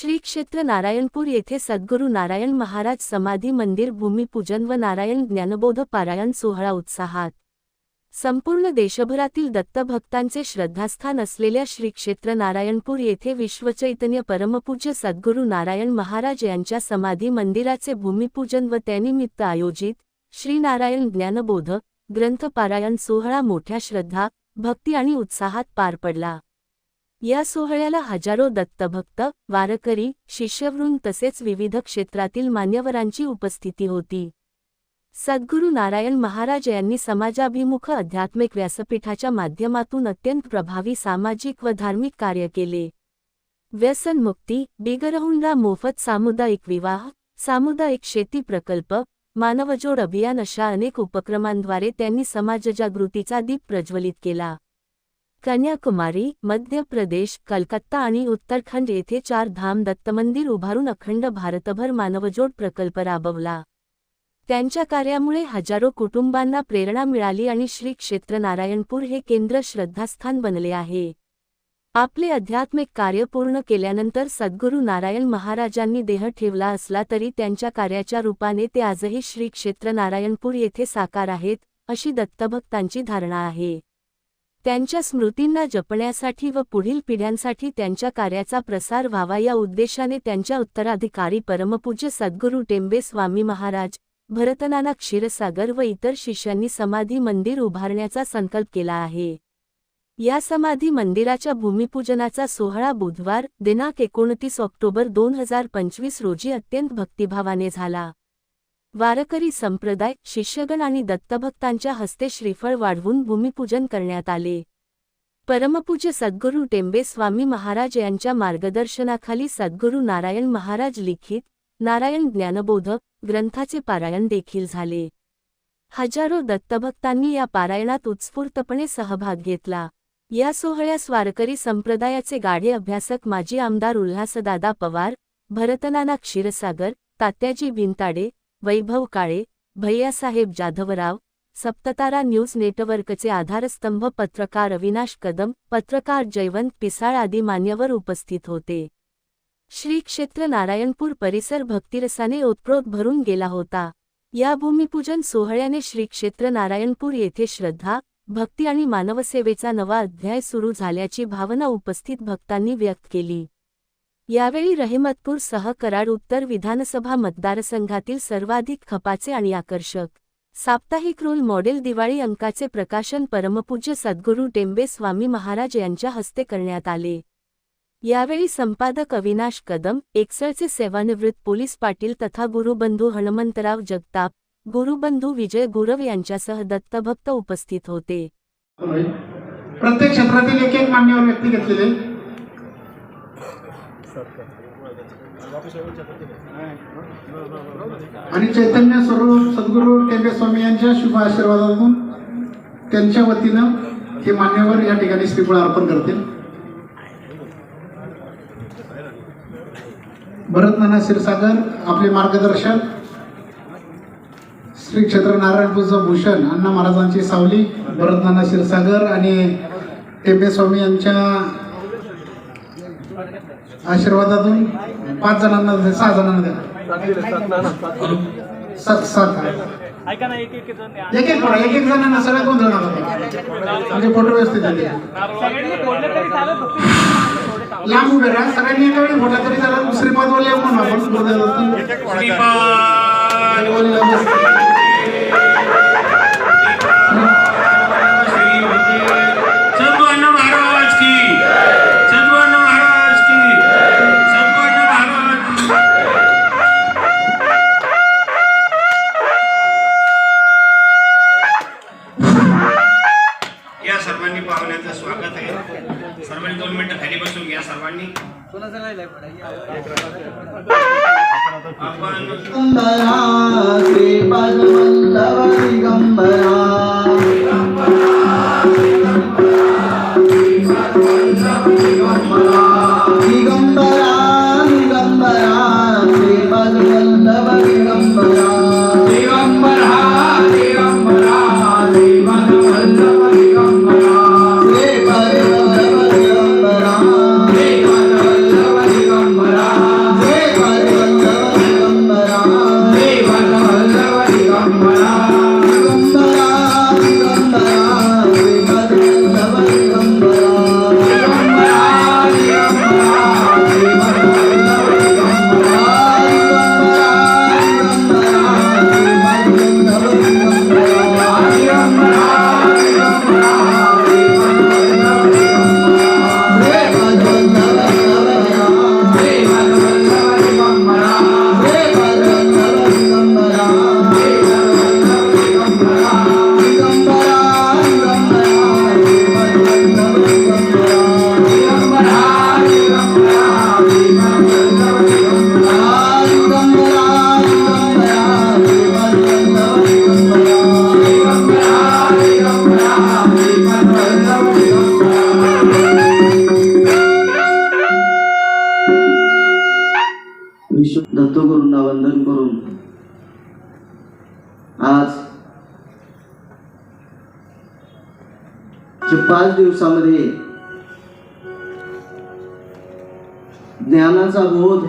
श्री क्षेत्र नारायणपूर येथे सद्गुरू नारायण महाराज समाधी मंदिर भूमिपूजन व नारायण ज्ञानबोध पारायण सोहळा उत्साहात. संपूर्ण देशभरातील दत्तभक्तांचे श्रद्धास्थान असलेल्या श्री क्षेत्र नारायणपूर येथे विश्वचैतन्य परमपूज्य सद्गुरू नारायण महाराज यांच्या समाधी मंदिराचे भूमिपूजन व त्यानिमित्त आयोजित श्रीनारायण ज्ञानबोध ग्रंथपारायण सोहळा मोठ्या श्रद्धा भक्ती आणि उत्साहात पार पडला. या सोहळ्याला हजारो दत्तभक्त वारकरी शिष्यवृंद तसेच विविध क्षेत्रातील मान्यवरांची उपस्थिती होती. सद्गुरू नारायण महाराज यांनी समाजाभिमुख आध्यात्मिक व्यासपीठाच्या माध्यमातून अत्यंत प्रभावी सामाजिक व धार्मिक कार्य केले. व्यसनमुक्ती बिगरहुंडा मोफत सामुदायिक विवाह सामुदायिक शेती प्रकल्प मानवजोड अभियान अशा अनेक उपक्रमांद्वारे त्यांनी समाजजागृतीचा दीप प्रज्वलित केला. कन्याकुमारी मध्य प्रदेश कलकत्ता आणि उत्तराखंड येथे चार धाम दत्तमंदिर उभारून अखंड भारतभर मानवजोड प्रकल्प राबवला. त्यांच्या कार्यामुळे हजारो कुटुंबांना प्रेरणा मिळाली आणि श्री क्षेत्र नारायणपूर हे केंद्र श्रद्धास्थान बनले आहे. आपले आध्यात्मिक कार्य पूर्ण केल्यानंतर सद्गुरू नारायण महाराजांनी देह ठेवला असला तरी त्यांच्या कार्याच्या रूपाने ते आजही श्री क्षेत्र नारायणपूर येथे साकार आहेत अशी दत्तभक्तांची धारणा आहे. त्यांच्या स्मृतींना जपण्यासाठी व पुढील पिढ्यांसाठी त्यांच्या कार्याचा प्रसार व्हावा या उद्देशाने त्यांच्या उत्तराधिकारी परमपूज्य सद्गुरू टेंबे स्वामी महाराज भरतनाना क्षीरसागर व इतर शिष्यांनी समाधी मंदिर उभारण्याचा संकल्प केला आहे. या समाधी मंदिराच्या भूमिपूजनाचा सोहळा बुधवार दिनांक एकोणतीस ऑक्टोबर दोन हजार पंचवीस रोजी अत्यंत भक्तिभावाने झाला. वारकरी संप्रदाय शिष्यगण आणि दत्तभक्तांच्या हस्ते श्रीफळ वाढवून भूमिपूजन करण्यात आले. परमपूज्य सद्गुरू टेंबे स्वामी महाराज यांच्या मार्गदर्शनाखाली सद्गुरू नारायण महाराज लिखित नारायण ज्ञानबोध ग्रंथाचे पारायण देखील झाले. हजारो दत्तभक्तांनी या पारायणात उत्स्फूर्तपणे सहभाग घेतला. या सोहळ्यास वारकरी संप्रदायाचे गाढे अभ्यासक माजी आमदार उल्हासदादा पवार भरतनाना क्षीरसागर तात्याजी भिंताडे वैभव काळे भैयासाहेब जाधवराव सप्ततारा न्यूज नेटवर्कचे आधारस्तंभ पत्रकार अविनाश कदम पत्रकार जयवंत पिसाळ आदी मान्यवर उपस्थित होते. श्री क्षेत्र नारायणपूर परिसर भक्तिरसाने ओतप्रोत भरून गेला होता. या भूमिपूजन सोहळ्याने श्री क्षेत्र नारायणपूर येथे श्रद्धा भक्ती आणि मानवसेवेचा नवा अध्याय सुरू झाल्याची भावना उपस्थित भक्तांनी व्यक्त केली. यावेळी रहिमतपूर सह कराड उत्तर विधानसभा मतदारसंघातील सर्वाधिक खपाचे आणि आकर्षक साप्ताहिक रोल मॉडेल दिवाळी अंकाचे प्रकाशन परमपूज्य सद्गुरू टेंबे स्वामी महाराज यांच्या हस्ते करण्यात आले. यावेळी संपादक अविनाश कदम एकसळचे सेवानिवृत्त पोलीस पाटील तथा गुरुबंधू हनुमंतराव जगताप गुरुबंधू विजय गुरव यांच्यासह दत्तभक्त उपस्थित होते. प्रत्येक क्षेत्रातील एक एक मान्यवर व्यक्ती घेतलेले आणि चैतन्य स्वरूप सद्गुरू टेंबे स्वामी यांच्या शुभ आशीर्वादातून त्यांच्या वतीनं हे मान्यवर या ठिकाणी श्रीफळ अर्पण करतील. भरत नाना क्षीरसागर आपले मार्गदर्शक श्री क्षेत्र नारायणपूरचं भूषण अण्णा महाराजांची सावली भरत नाना क्षीरसागर आणि टेंबे स्वामी यांच्या आशीर्वादातून पाच जणांना सहा जणांना द्या सात सात एक एक जण या. एक एक फोडा एक एक जणांना सगळ्या दोन जणांना म्हणजे फोटो व्यवस्थित थांबा. लांब उभे राहा. सगळ्यांनी एका वेळी फोटला तरी चालेल. श्रीपाद वल्ले म्हणून आपण. पाहुण्याचं स्वागत आहे. सर्वांनी दोन मिनिटं खाली बसून घ्या सर्वांनी. आपण दत्तगुरूंना वंदन करून. आज पाच दिवसामध्ये ज्ञानाचा बोध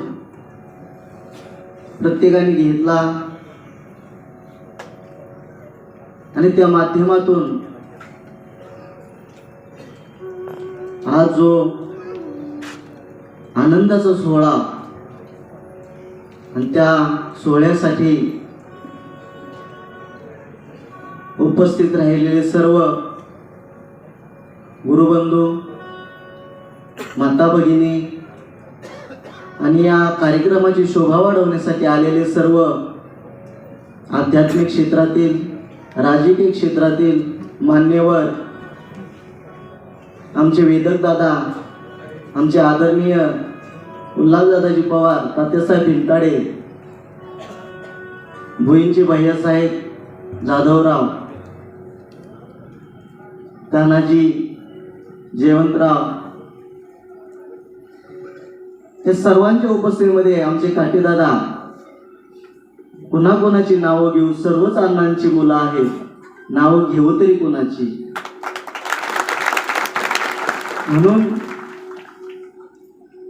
प्रत्येकाने घेतला आणि त्या माध्यमातून हा जो आनंदाचा सोहळा आणि त्या सोहळ्यासाठी उपस्थित राहिलेले सर्व गुरुबंधू माता भगिनी आणि या कार्यक्रमाची शोभा वाढवण्यासाठी आलेले सर्व आध्यात्मिक क्षेत्रातील राजकीय क्षेत्रातील मान्यवर आमचे वेदक दादा आमचे आदरणीय उल्हासदादाजी पवार तात्यासाहेब भिंताडे भुईंचे भैयासाहेब जाधवराव तानाजी जयवंतराव हे सर्वांच्या उपस्थितीमध्ये आमचे काटेदादा कुणा कोणाची नावं घेऊ सर्वच अण्णांची मुलं आहेत नावं घेऊ तरी कोणाची? म्हणून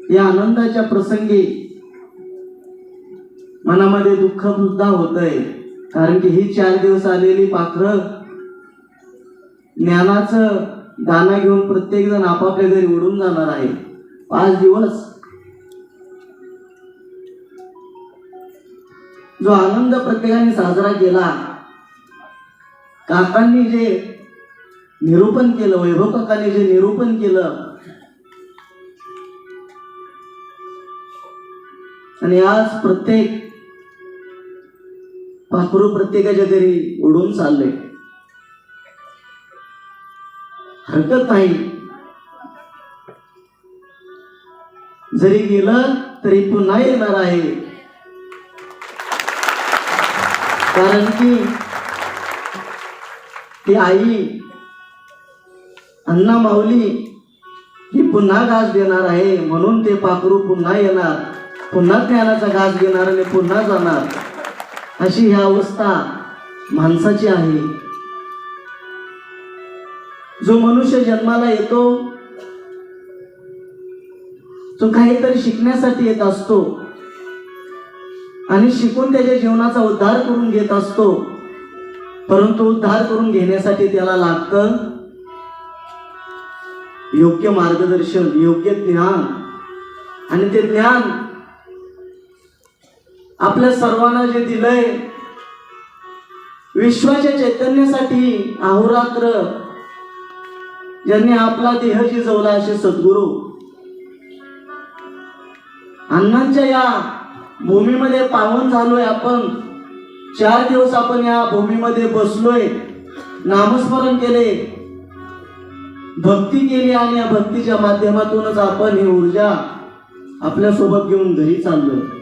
या आनंदाच्या प्रसंगी मनामध्ये दुःख सुद्धा होतंय. कारण की ही चार दिवस आलेली पाखरं ज्ञानाचं दाना घेऊन प्रत्येक जण आपापल्या घरी उडून जाणार आहे. पाच दिवस. जो आनंद प्रत्येकाने साजरा केला काकांनी जे निरूपण केलं वैभव काकांनी जे निरूपण केलं आणि आज प्रत्येक पाखरू प्रत्येकाच्या घरी उडून चाललंय हरकत नाही. जरी गेलं तरी पुन्हा येणार आहे. कारण की ती आई अण्णा माऊली ही पुन्हा घास देणार आहे. म्हणून ते पाखरू पुन्हा येणार. पुन्हा ज्ञानाचा घास घेणार आणि पुन्हा जाणार अशी ही अवस्था माणसाची आहे. जो मनुष्य जन्माला येतो तो काहीतरी शिकण्यासाठी येत असतो आणि शिकून त्याच्या जीवनाचा उद्धार करून घेत असतो परंतु उद्धार करून घेण्यासाठी त्याला लागतं योग्य मार्गदर्शन योग्य ज्ञान. आणि ते ज्ञान आपल्या सर्वांना जे दिलंय विश्वाच्या चैतन्यासाठी अहोरात्र ज्यांनी आपला देह शिजवला असे सद्गुरू. अण्णांच्या या भूमीमध्ये पावन झालोय आपण. चार दिवस आपण या भूमीमध्ये बसलोय नामस्मरण केले भक्ती केली आणि या भक्तीच्या माध्यमातूनच आपण ही ऊर्जा आपल्यासोबत घेऊन घरी चाललोय.